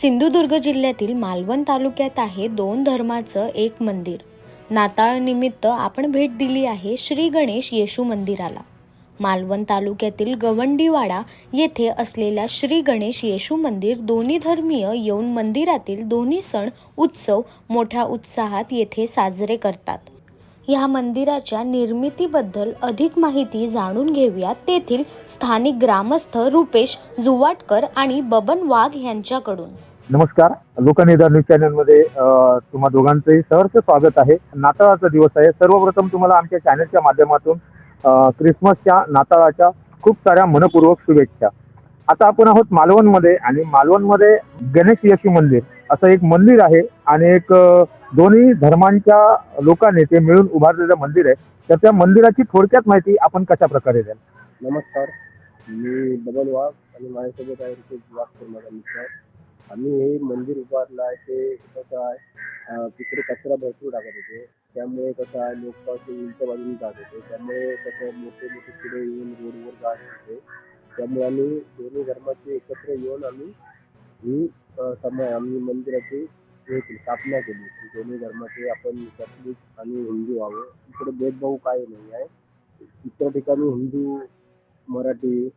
सिंधुदुर्ग जिल्ह्यातील मालवण तालुक्यात आहे दोन धर्माचं एक मंदिर. नाताळनिमित्त आपण भेट दिली आहे श्री गणेश येशू मंदिराला. मालवण तालुक्यातील गवंडीवाडा येथे असलेल्या श्री गणेश येशू मंदिर दोन्ही धर्मीय येऊन मंदिरातील दोन्ही सण उत्सव मोठ्या उत्साहात येथे साजरे करतात. या मंदिराच्या निर्मितीबद्दल अधिक माहिती जाणून घेऊया. तेथील स्थानिक ग्रामस्थ रुपेश जुवाटकर आणि बबन वाघ यांच्याकडून. नमस्कार. लोकनिधान न्यूज चॅनलमध्ये तुम्हा दोघांचंही सहर्ष स्वागत आहे. नाताळाचा दिवस आहे. सर्वप्रथम तुम्हाला आमच्या चॅनलच्या माध्यमातून क्रिसमसच्या नाताळाच्या खूप साऱ्या मनपूर्वक शुभेच्छा. आता आपण आहोत मालवणमध्ये आणि मालवणमध्ये गणेश यशी मंदिर असं एक मंदिर आहे आणि एक दोन्ही धर्मांच्या लोकांनी ते मिळून उभारलेलं मंदिर आहे. तर त्या मंदिराची थोडक्यात माहिती आपण कशा प्रकारे द्याल? नमस्कार. मी बबन वाघ आणि माझ्यासोबत आहे ऋतिक वाघ माझा मित्र. आम्ही हे मंदिर उभारलं आहे ते कसं आहे तिकडे कचरा भरपूर टाकत होते. त्यामुळे कसं आहे लोक असे बाजूने जात होते. त्यामुळे कसं मोठे मोठे किडे येऊन रोडवर जात होते. त्यामुळे आम्ही दोन्ही धर्माचे एकत्र येऊन आम्ही ही समय आम्ही मंदिराची हे स्थापना केली की दोन्ही धर्माचे आपण कॅथलिक आणि हिंदू व्हावं इकडे भेदभाव काही नाही आहे. इतर ठिकाणी हिंदू मराठी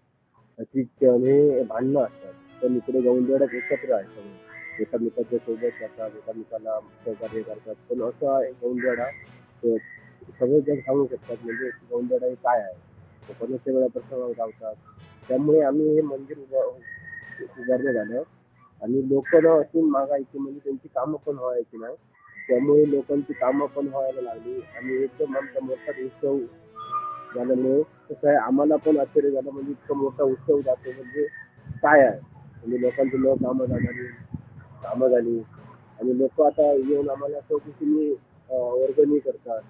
ख्रिश्चन हे भांडणं असतात. पण इकडे गौंडवाड्यात एकत्र आहे सगळे. एकामेकाच्या सोबत जातात एकामेकाला सहकार्य करतात. पण असं आहे गौंडवाडा सगळे जण सांगू शकतात म्हणजे गौंडवाडा हे काय आहे. कोणाच्या वेळा प्रसंग लावतात. त्यामुळे आम्ही हे मंदिर उभा उभारण्यात झालं आणि लोक अशी मागायची म्हणजे त्यांची कामं पण व्हायची नाही. त्यामुळे लोकांची कामं पण व्हायला लागली. आणि एकदम आमचा मोठा उत्सव झाल्यामुळे कसं आहे. आम्हाला पण आश्चर्य झालं म्हणजे इतका मोठा उत्सव जातो म्हणजे काय आहे? म्हणजे लोकांची न कामं झाली कामं झाली. आणि लोक आता येऊन आम्हाला चौकशीने वर्गणी करतात.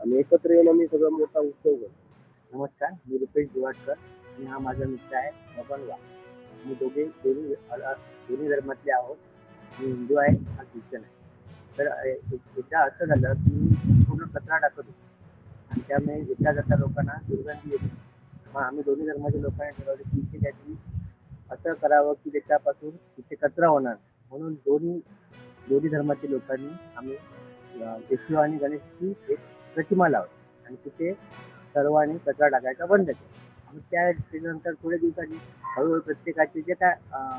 आणि एकत्र येऊन आम्ही सगळा मोठा उत्सव करतो. नमस्कार मी रुपेश दिवाटकर. आणि हा माझा मित्र आहे बबन मी दोघे दोन्ही दोन्ही धर्मातले आहोत. मी हिंदू आहे हा ख्रिश्चन आहे. तर एकदा असं झालं की मी पूर्ण कचरा टाकत होतो. आणि त्यामुळे येता जाता लोकांना दुर्गंधी येते. मग आम्ही दोन्ही धर्माच्या लोकांनी ठरवले की इथे काहीतरी असं करावं की त्याच्यापासून इथे कचरा होणार. म्हणून दोन्ही दोन्ही धर्माच्या लोकांनी आम्ही विष्णू आणि गणेशची एक प्रतिमा लावली. आणि तिथे सर्वांनी कचरा टाकायचा बंद केला. आणि त्या थोड्या दिवसांनी हळूहळू प्रत्येकाचे जे काय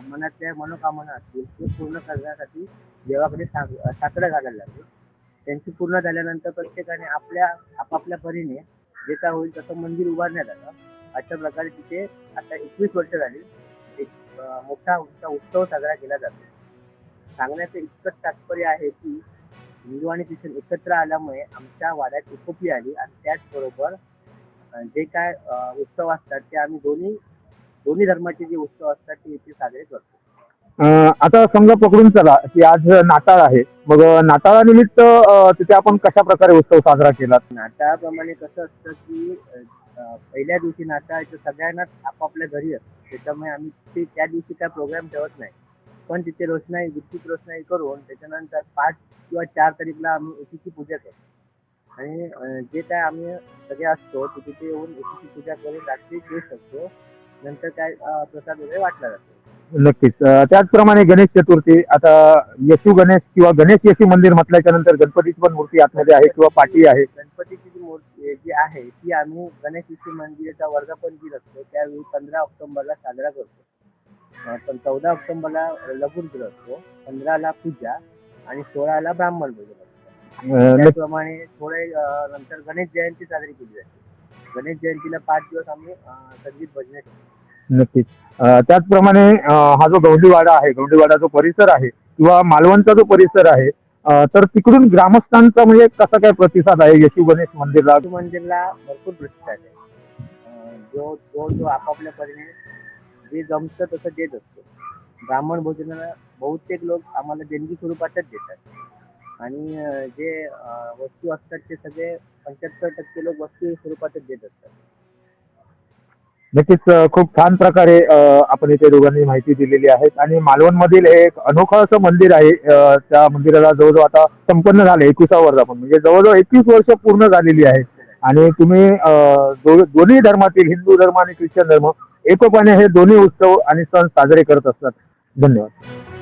मनातल्या मनोकामना असतील ते पूर्ण करण्यासाठी देवाकडे साग साकडं घालायला लागले. त्यांची पूर्ण झाल्यानंतर प्रत्येकाने आपल्या आपापल्या परीने जे काय होईल तसं मंदिर उभारण्यात आलं. अशा प्रकारे तिथे आता एकवीस वर्ष झाली. एक मोठा मोठा उत्सव साजरा केला जातो. सांगण्याचं इतकंच तात्पर्य आहे की हिंदू आणि ख्रिश्चन एकत्र आल्यामुळे आमच्या वाड्यात एकोपी आली आणि त्याचबरोबर जे काय उत्सव असतात ते आम्ही दोन्ही दोन्ही धर्माचे जे उत्सव असतात ते इथे साजरे करतो. आता समजा पकडून चला की आज नाताळ आहे. मग नाताळानिमित्त तिथे आपण कशा प्रकारे उत्सव साजरा केला नाताळाप्रमाणे कसं असतं की पहिल्या दिवशी नाताळाचं सगळ्यांनाच आपापल्या घरी असतं. त्याच्यामुळे आम्ही ते त्या दिवशी काय प्रोग्राम ठेवत नाही. पण तिथे रोषणाई गुप्तीत रोषणाई करून त्याच्यानंतर पाच किंवा चार तारीखला आम्ही एकीची पूजा करतो. आणि जे काय आम्ही सगळे असतो ते तिथे येऊन एकीची पूजा करून रात्री जेवू शकतो. नंतर काय प्रसाद वगैरे वाटला जातो. नक्कीच. त्याचप्रमाणे गणेश चतुर्थी आता येशू गणेश किंवा गणेश येशू मंदिर म्हटल्याच्या नंतर गणपतीची पण मूर्ती आतमध्ये आहे किंवा पाठी आहे. गणपतीची जी मूर्ती जी आहे ती आम्ही गणेश विष्णू मंदिराचा वर्धापन दिन असतो. त्यावेळी पंधरा ऑक्टोबरला साजरा करतो. पण चौदा ऑक्टोबरला लघुरुद्र असतो. पंधराला पूजा आणि सोळाला ब्राह्मण भोजन त्याचप्रमाणे थोडे नंतर गणेश जयंती साजरी केली जाते. गणेश जयंतीला पाच दिवस आम्ही संगीत भजने नक्कीच त्याचप्रमाणे हा जो गौंडीवाडा आहे गौंडीवाडा जो परिसर आहे किंवा मालवणचा जो परिसर आहे तर तिकडून ग्रामस्थांचा म्हणजे कसा काय प्रतिसाद आहे? येशू गणेश मंदिरला? मंदिरला भरपूर प्रतिसाद आहे. जो जो जो आपापल्या परीने जे जमतं तसं देत असतो. ब्राह्मण भोजनाला बहुतेक लोक आम्हाला देणगी स्वरूपातच देतात. आणि जे वस्तू असतात ते सगळे पंच्याहत्तर टक्के लोक वस्तू स्वरूपातच देत असतात. नक्कीच खूप छान प्रकारे आपण इथे दोघांनी माहिती दिलेली आहे. आणि मालवण मधील एक अनोखं असं मंदिर आहे त्या मंदिराला जवळजवळ आता संपन्न झालं एकविसा आपण म्हणजे जवळजवळ एकवीस वर्ष पूर्ण झालेली आहे. आणि तुम्ही दोन्ही धर्मातील हिंदू धर्म आणि ख्रिश्चन धर्म एकोपाने हे दोन्ही उत्सव आणि सण साजरे करत असतात. धन्यवाद.